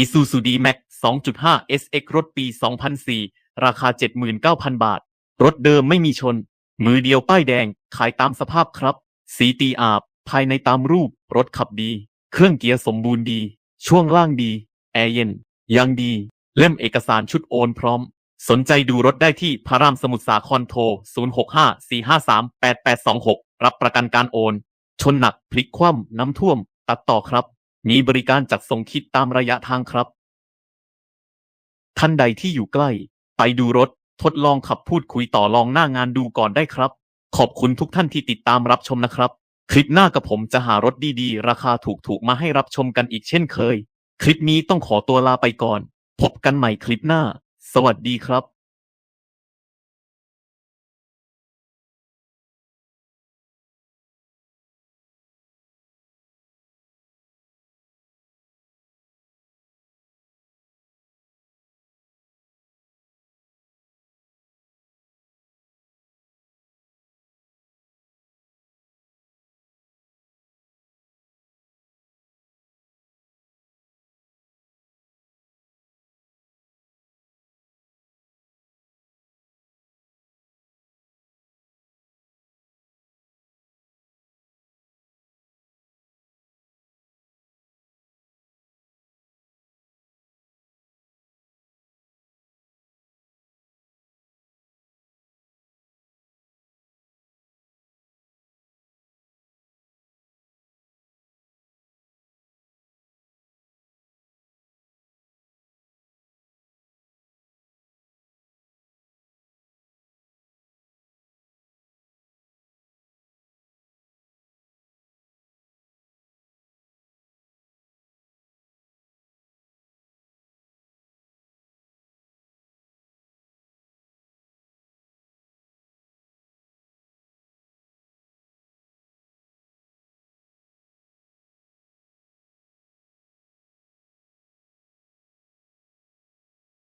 Isuzu D-Max 2.5 SX รถปี 2004 ราคา 79,000 บาท รถเดิมไม่มีชน มือเดียวป้ายแดง ขายตามสภาพครับ สีตีอาบ ภายในตามรูป รถขับดี เครื่องเกียร์สมบูรณ์ดี ช่วงล่างดี แอร์เย็น ยังดี เล่มเอกสารชุดโอนพร้อม สนใจดูรถได้ที่พระรามสมุทรสาครโทร 0654538826 รับประกันการโอน ชนหนักพลิกคว่ำน้ำท่วม ตัดต่อครับ มีบริการจัดส่งคิดตามระยะทางครับ ท่านใดที่อยู่ใกล้ ไปดูรถ ทดลองขับพูดคุยต่อรองหน้างานดูก่อนได้ครับ ขอบคุณทุกท่านที่ติดตามรับชมนะครับ คลิปหน้ากับผมจะหารถดีๆ ราคาถูกๆ มาให้รับชมกันอีกเช่นเคย คลิปนี้ต้องขอตัวลาไปก่อน พบกันใหม่คลิปหน้า สวัสดีครับ